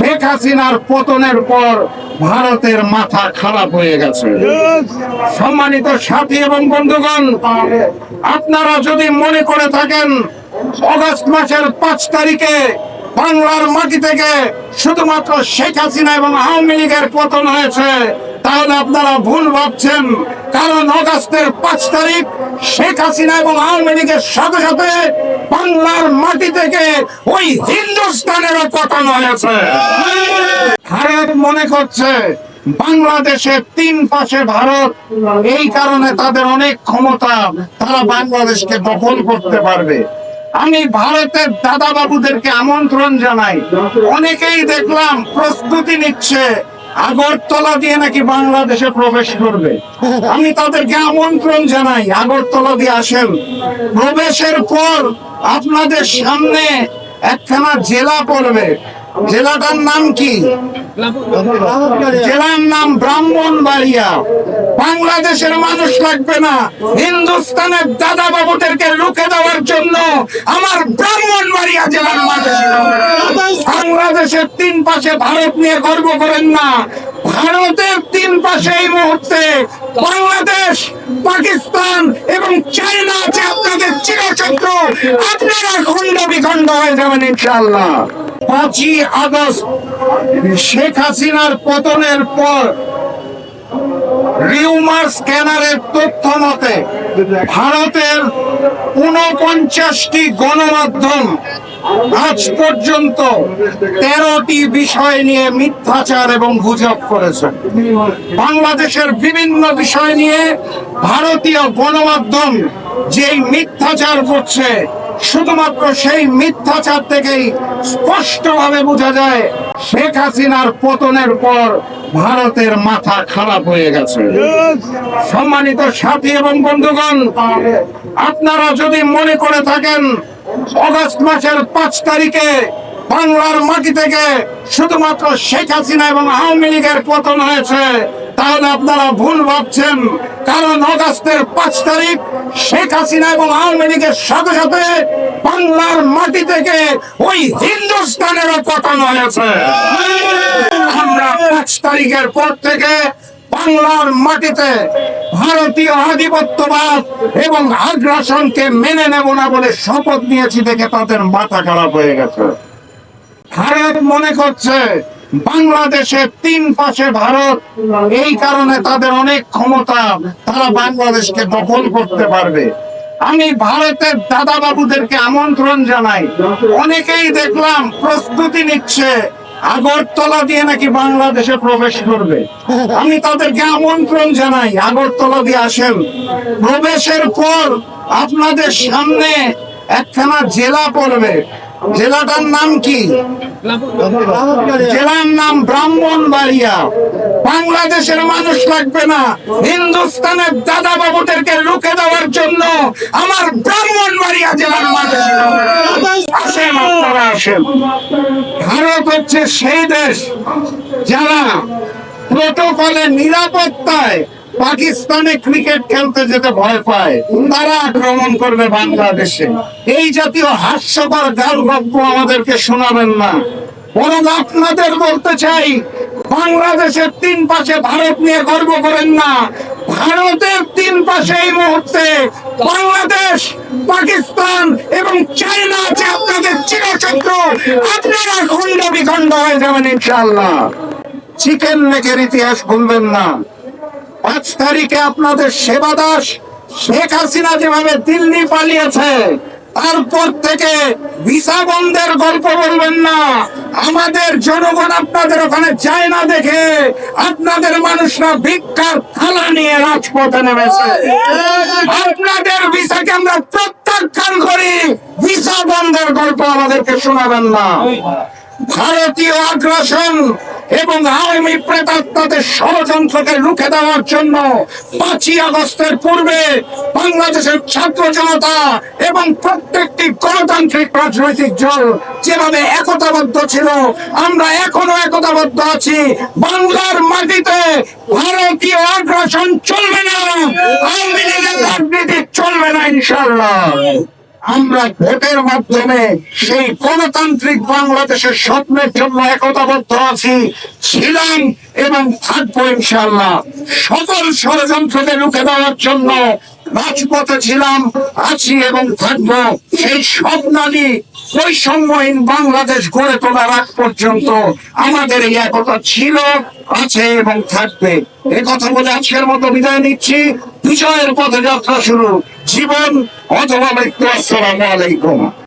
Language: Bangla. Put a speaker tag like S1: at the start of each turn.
S1: শেখ হাসিনার পতনের পর ভারতের মাথা খারাপ হয়ে গেছে। সম্মানিত সাথী এবং বন্ধুগণ, আপনারা যদি মনে করে থাকেন, অগস্ট মাসের পাঁচ তারিখে বাংলার মাটি থেকে শুধুমাত্র শেখ হাসিনা এবং আওয়ামী লীগের পতন হয়েছে, তাহলে আপনারা ভুল ভাবছেন। কারণ অগাস্টের পাঁচ তারিখ শেখ হাসিনা এবং আওয়ামী লীগের সাথে সাথে বাংলার মাটি থেকে ওই হিন্দুস্তানেরও পতন হয়েছে। ভারত মনে করছে বাংলাদেশের তিন পাশে ভারত, এই কারণে তাদের অনেক ক্ষমতা, তারা বাংলাদেশকে দখল করতে পারবে। আমি ভারতের দাদা বাবুদেরকে আমন্ত্রণ জানাই। অনেকেই দেখলাম প্রস্তুতি নিচ্ছে, আগরতলা দিয়ে নাকি বাংলাদেশে প্রবেশ করবে। আমি তাদেরকে আমন্ত্রণ জানাই, আগরতলা দিয়ে আসেন। প্রবেশের পর আপনাদের সামনে একখানা জেলা পড়বে। জেলাটার নাম কি? জেলার নাম ব্রাহ্মণবাড়িয়া। বাংলাদেশের মানুষ লাগবে না হিন্দুস্তানের দাদা বাবুদেরকে লুকে দেওয়ার জন্য আমার ব্রাহ্মণবাড়িয়া জেলার মানুষ। বাংলাদেশের তিন পাশে ভারত নিয়ে গর্ব করেন না। ভারতের তিন পাশে এই মুহূর্তে বাংলাদেশ, পাকিস্তান এবং চায়না আছে। আপনাদের চিরচক্র। আপনারা খণ্ড বিখণ্ড হয়ে যাবেন ইনশাআল্লাহ। পাঁচই আগস্ট, শেখ হাসিনার পতনের পর রিউমার স্ক্যানারের তথ্য মতে, ভারতের উনপঞ্চাশটি গণমাধ্যম আজ পর্যন্ত তেরোটি বিষয় নিয়ে মিথ্যাচার এবং গুজব করেছে। বাংলাদেশের বিভিন্ন বিষয় নিয়ে ভারতীয় গণমাধ্যম যেই মিথ্যাচার করছে শুধুমাত্র সেই মিথ্যাচার থেকেই স্পষ্টভাবে বোঝা যায়, শেখ হাসিনার পতনের পর ভারতের মাথা খারাপ হয়ে গেছে। সম্মানিত সাথী এবং বন্ধুগণ, আপনারা যদি মনে করে থাকেন, অগস্ট মাসের পাঁচ তারিখে বাংলার মাটি থেকে শুধুমাত্র শেখ হাসিনা এবং আওয়ামী লীগের পতন হয়েছে তাহলে আপনারা ভুল ভাবছেন। কারণ অগাস্টের পাঁচ তারিখ শেখ হাসিনা এবং আওয়ামী লীগের সাথে সাথে বাংলার মাটি থেকে ওই হিন্দুস্তানেরও পতন হয়েছে। আমরা পাঁচ তারিখের পর থেকে বাংলার মাটিতে ভারতীয় আধিপত্যবাদ এবং আগ্রাসনকে মেনে নেব না বলে শপথ নিয়েছি দেখে তাদের মাথা খারাপ হয়ে গেছে। ভারত মনে করছে বাংলাদেশের তিন পাশে ভারত, এই কারণে তাদের অনেক ক্ষমতা তারা বাংলাদেশকে দখল করতে পারবে। আমি ভারতের দাদা বাবুদেরকে আমন্ত্রণ জানাই। অনেকেই দেখলাম প্রস্তুতি নিচ্ছে, আগরতলা দিয়ে নাকি বাংলাদেশে প্রবেশ করবে। আমি তাদেরকে আমন্ত্রণ জানাই, আগরতলা দিয়ে আসেন। প্রবেশের পর আপনাদের সামনে একখানা জেলা পড়বে। জেলাটার নাম কি? জেলার নাম ব্রাহ্মণবাড়িয়া। বাংলাদেশের মানুষ লাগবে না হিন্দুস্তানের দাদা বাবুদেরকে লুকে দেওয়ার জন্য আমার ব্রাহ্মণ ব্রাহ্মণবাড়িয়া জেলার মানুষ আসেন আসেন। ভারত হচ্ছে সেই দেশ যারা প্রোটোকলে নিরাপত্তায় পাকিস্তানে ক্রিকেট খেলতে যেতে ভয় পায়। তারা আক্রমণ করবে বাংলাদেশে। এই জাতীয় হাস্যকর গাল গল্প আমাদেরকে শোনাবেন না। আপনাদের বলতে চাই, বাংলাদেশের তিন পাশে ভারত নিয়ে গর্ব করেন না। ভারতের তিন পাশে এই মুহূর্তে বাংলাদেশ, পাকিস্তান এবং চায়না আছে আপনাদের চিরচক্র। আপনারা খণ্ড বিখণ্ড হয়ে যাবেন ইনশাল্লাহ চিকেন নেকের ইতিহাস ভুলবেন না। পাঁচ তারিখে আপনাদের সেবা দাস শেখ হাসিনা যেভাবে দিল্লি পালিয়েছে, তারপর থেকে ভিসা বন্ধের গল্প বলবেন না। আমাদের জনগণ আপনাদের ওখানে যায় না দেখে আপনাদের মানুষরা ভিক্ষার থালা নিয়ে রাজপথে নেমেছে। আপনাদের ভিসাকে আমরা প্রত্যাখ্যান করি, ভিসা বন্ধের গল্প আমাদেরকে শোনাবেন না। ভারতীয় আগ্রাসন এবং আওয়ামী প্রেতাত্মাদের ষড়যন্ত্রকে রুখে দেওয়ার জন্য পাঁচই আগস্টের পূর্বে বাংলাদেশের ছাত্র জনতা এবং প্রত্যেকটি গণতান্ত্রিক রাজনৈতিক দল যেভাবে একতাবদ্ধ ছিল, আমরা এখনও একতাবদ্ধ আছি। বাংলার মাটিতে ভারতীয় আগ্রাসন চলবে না। আওয়ামী লীগের রাজনীতি চলবে না ইনশাল্লাহ আমরা ভোটের মাধ্যমে সেই গণতান্ত্রিক বাংলাদেশের স্বপ্নের জন্য একতাবদ্ধ আছি, ছিলাম এবং থাকব ইনশাল্লাহ সকল ষড়যন্ত্রকে রুখে দেওয়ার জন্য রাজপথে ছিলাম, আছি এবং থাকব। সেই স্বপ্নালী বৈষম্যহীন বাংলাদেশ গড়ে তোলার আগ পর্যন্ত আমাদের এই একতা ছিল, আছে এবং থাকবে। এ কথা বলে আজকের মতো বিদায় নিচ্ছি। বিজয়ের পথে যাত্রা শুরু। জীবন অথবা মৃত্যু আসসালামু আলাইকুম।